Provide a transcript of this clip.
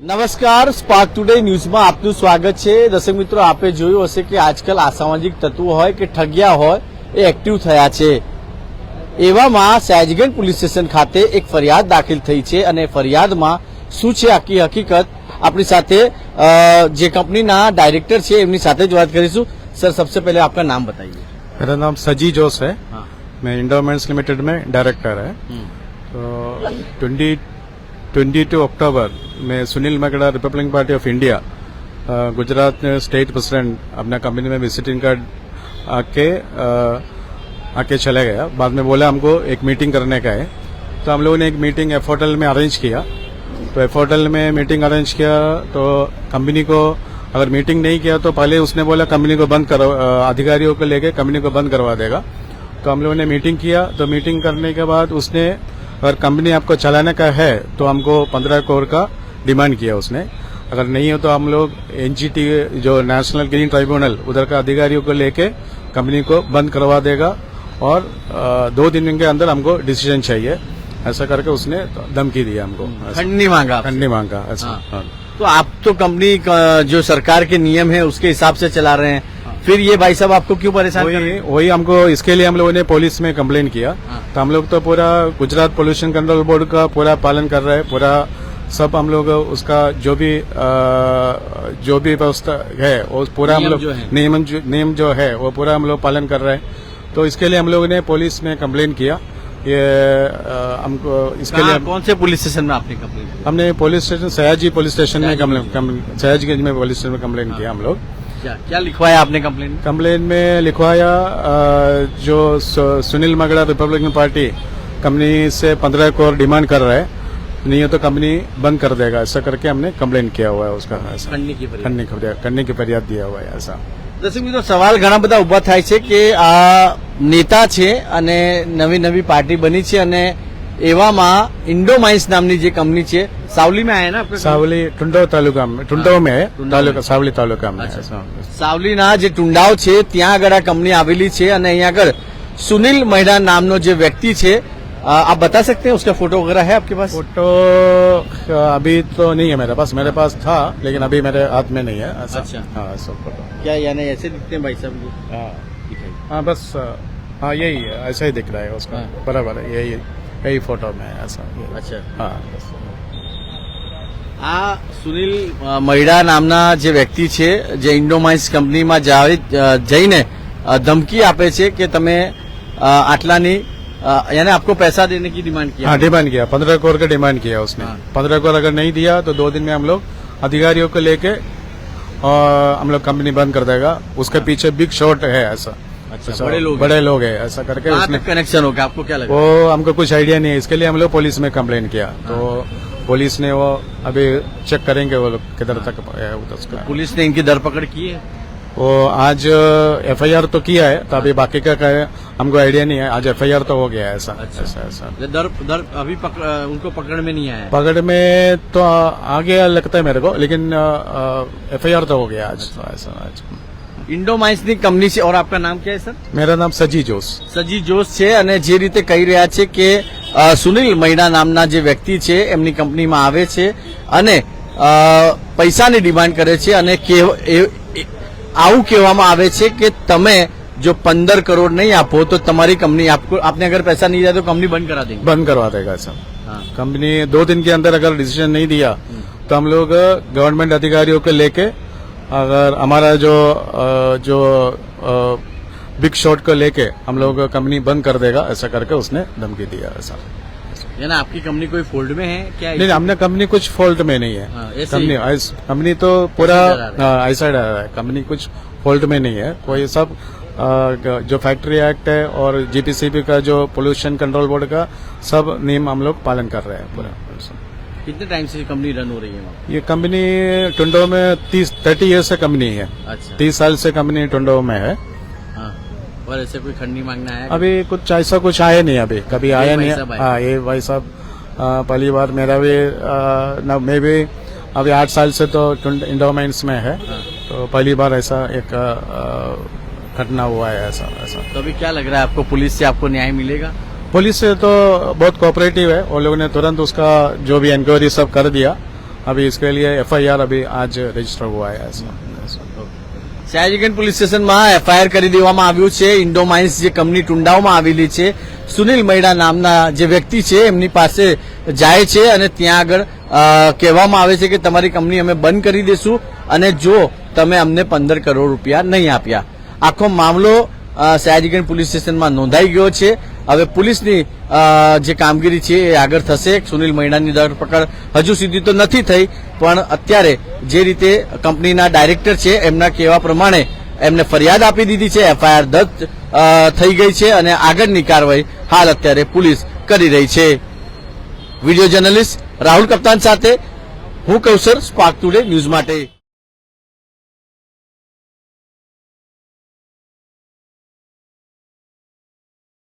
નમસ્કાર spark today ન્યૂઝમાં આપનું સ્વાગત છે દર્શક મિત્રો આપે જોયું હશે કે આજકાલ અસામાજિક તત્વો હોય કે ઠગ્યા હોય એ એક્ટિવ થયા છે એવામાં સયાજગંજ પોલીસ સ્ટેશન ખાતે એક ફરિયાદ દાખલ થઈ છે અને ફરિયાદમાં શું છે આખી હકીકત આપણી સાથે અ, જે કંપનીના ડાયરેક્ટર છે એમની સાથે જ વાત કરીશું સર सबसे पहले आपका नाम बताइए मेरा नाम सजी जोश है हाँ मैं इंडोमेंट्स लिमिटेड में डायरेक्टर है तो ट्वेंटी ट्वेंटी टू अक्टूबर में Sunil Magda Republic Party of India Gujarat state president अपना कंपनी में विजिटिंग कार्ड आके आके चला गया। बाद में बोला हमको एक मीटिंग करने का है। तो हम लोगों ने एक मीटिंग एफ़ होटल में अरेंज किया। तो एफ़ होटल में मीटिंग अरेंज किया तो कंपनी को अगर मीटिंग नहीं किया तो पहले उसने बोला कंपनी को बंद करो अधिकारियों को लेके कंपनी को बंद करवा देगा। तो हम लोगों ने मीटिंग किया। तो मीटिंग करने के बाद उसने अगर कंपनी आपको चलाने का है तो हमको पंद्रह करोड़ का डिमांड किया उसने अगर नहीं हो तो हम लोग एनजीटी जो नेशनल ग्रीन ट्राइब्यूनल उधर का अधिकारियों को लेके कंपनी को बंद करवा देगा और दो दिन के अंदर हमको डिसीज़न चाहिए ऐसा करके उसने धमकी दिया हमको। नहीं मांगा। खंड नहीं मांगा ऐसा हाँ। हाँ। तो आप तो कंपनी जो सरकार के नियम है उसके हिसाब से चला रहे हैं फिर ये भाई साहब आपको क्यों परेशान वही वही हमको इसके लिए हम लोगों ने पुलिस में कंप्लेन किया। हाँ। तो हम लोग तो पूरा गुजरात पोल्यूशन कंट्रोल बोर्ड का पूरा पालन कर रहे हैं पूरा सब हम लोग उसका जो भी अ, जो भी व्यवस्था है वो पूरा हम लोग नियम जो नियम जो है वो पूरा हम लोग पालन कर रहे हैं। तो इसके लिए हम लोगों ने पुलिस में कंप्लेन किया। ये हमको इसके लिए कौन से पुलिस स्टेशन में आपने कंप्लेन हमने police station Sayaji police station में सयाजीगंज में पुलिस स्टेशन में कंप्लेन किया हम लोग। अच्छा क्या लिखवाया आपने कंप्लेन कंप्लेन में लिखवाया जो Sunil Magda Republican Party company से पंद्रह करोड़ डिमांड कर रहा है नहीं तो कंपनी बंद कर देगा ऐसा करके हमने कंप्लेन किया हुआ है उसका करने की ફરિયાદ દિયા હુઆ એસા દર્શક મિત્રો સવાલ ઘણા બધા ઊભા થાય છે કે આ નેતા છે અને નવી નવી પાર્ટી બની છે અને એવામાં ઇન્ડોમાઇન્સ નામની જે કંપની છે સાવલી में आया ना आपका सावली टुंडो तालुका में टुंडो में है टुंडो तालुका में। सावली तालुका में अच्छा। ऐसा સાવલીના જે ટુંડાવ છે ત્યાં આગળ આ કંપની આવેલી છે અને અહીંયા આગળ સુનિલ મહિડા નામનો જે વ્યક્તિ છે આ, आप बता सकते हैं उसका फोटो वगैरह है आपके पास फोटो अभी तो नहीं है मेरे पास मेरे पास था लेकिन अभी मेरे हाथ में नहीं है ऐसा अच्छा। हाँ ऐसा फोटो क्या यानी ऐसे दिखते हैं भाई साहब ये? हाँ दिखाइए हाँ बस हाँ यही है ऐसा ही दिख रहा है उसका हाँ। बराबर है यही यही फोटो में है ऐसा ये। अच्छा हाँ बस આ સુનિલ અ, મહિડા નામના જે વ્યક્તિ છે જે ઇન્ડોમાઇન્સ કંપનીમાં જાવી અ, જઈને અ, ધમકી આપે છે કે તમે અ, આટલાની અ, यानी आपको पैसा देने की डिमांड किया हाँ डिमांड किया पंद्रह करोड़ का डिमांड किया उसने हाँ। पंद्रह करोड़ अगर नहीं दिया तो दो दिन में हम लोग अधिकारियों को लेके और हम लोग कंपनी बंद कर देगा उसके पीछे बिग शॉट है ऐसा अच्छा, ऐसा बड़े लोग हैं। बड़े लोग है ऐसा करके कहाँ उसने तक कनेक्शन होगा आपको क्या लगा वो हमको कुछ आइडिया नहीं है इसके लिए हम लोग पुलिस में कंप्लेन किया तो पुलिस ने वो अभी चेक करेंगे वो लोग किधर तक है वो तो उसका पुलिस ने इनकी धरपकड़ की है वो आज एफआईआर तो किया है तो अभी बाकी का क्या है हमको आइडिया नहीं है आज एफआईआर तो हो गया है ऐसा अच्छा। ऐसा ऐसा दर दर अभी पकड़ उनको पकड़ में नहीं आया है पकड़ में तो आ गया लगता है मेरे को लेकिन एफआईआर तो हो गया आज तो ऐसा आज ઇન્ડોમાઇન્સની કંપની છે ઓર આપકા નામ क्या है સર मेरा नाम सजी जोश સજી જોશ છે અને જે રીતે કહી રહ્યા છે કે અ, સુનિલ મૈડા નામના જે વ્યક્તિ છે એમની કંપનીમાં આવે છે અને અ, પૈસાની ડિમાન્ડ કરે છે અને કેવ- એ- એ- આવું કહેવામાં આવે છે કે તમે જો પંદર કરોડ નહીં આપો તો તમારી કંપની આપકો आपने अगर पैसा नहीं दिया तो कंपनी बंद करा देंगे बंद करवा देगा ऐसा हाँ कंपनी दो दिन के अंदर अगर डिसीजन नहीं दिया तो हम लोग गवर्नमेंट अधिकारियों को लेके अगर हमारा जो अ, जो बिग शॉट को लेके हम लोग कंपनी बंद कर देगा ऐसा करके उसने धमकी दिया ऐसा। यानी आपकी कंपनी कोई फोल्ड में है? क्या नहीं हमने कंपनी कुछ फॉल्ट में नहीं है। हाँ, ऐसे ही। कंपनी कंपनी तो पूरा ऐसे ही। हाँ, रहा है। कंपनी कुछ फॉल्ट में नहीं है। कोई सब जो फैक्ट्री एक्ट है और जीपीसीबी का जो पोल्यूशन कंट्रोल बोर्ड का सब नियम हम लोग पालन कर रहे हैं पूरा। कितने टाइम से कंपनी रन हो रही है ये कंपनी टुंडो में तीस थर्टी ईयर्स से कंपनी है। अच्छा। तीस साल से कंपनी टुंडो में है हाँ। और ऐसे कोई खंड मांगना है? अभी कुछ ऐसा कुछ आया नहीं अभी कभी आया नहीं। हाँ ये भाई साहब पहली बार मेरा भी अ, मैं भी अभी आठ साल से तो इंडोमेंट्स में है। हाँ। तो पहली बार ऐसा एक घटना हुआ है ऐसा ऐसा। तो अभी क्या लग रहा है आपको पुलिस से आपको न्याय मिलेगा? पुलिस से तो बहुत कोऑपरेटिव है वो लोगों ने तुरंत उसका जो भी इंक्वायरी सब कर दिया। अभी इसके लिए एफआईआर अभी आज रजिस्टर हुआ है ऐसा। સયાજીગંજ પોલીસ સ્ટેશનમાં એફઆઈઆર કરી દેવામાં આવ્યું છે. ઇન્ડોમાઇન્સ જે કંપની ટુંડાઓમાં આવેલી છે, સુનિલ મૈડા નામના જે વ્યક્તિ છે, એમની પાસે જાય છે અને ત્યાં આગળ કહેવામાં આવે છે કે તમારી કંપની અમે બંધ કરી દઈશું અને જો તમે અમને પંદર કરોડ રૂપિયા નહીં આપ્યા. આખો મામલો સયાજીગંજ પોલીસ સ્ટેશનમાં નોંધાઈ ગયો છે. હવે પોલીસની જે કામગીરી છે એ આગળ થશે. સુનિલ મૈણાની ધરપકડ હજુ સુધી તો નથી થઈ, પણ અત્યારે જે રીતે કંપનીના ડાયરેક્ટર છે, એમના કહેવા પ્રમાણે એમને ફરિયાદ આપી દીધી છે, એફઆઈઆર દત્ત થઈ ગઈ છે અને આગળની કાર્યવાહી હાલ અત્યારે પોલીસ કરી રહી છે. વીડિયો જર્નલિસ્ટ રાહુલ કપ્તાન સાથે હું કૌશર સ્પાર્ક ટુડે ન્યૂઝ માટે.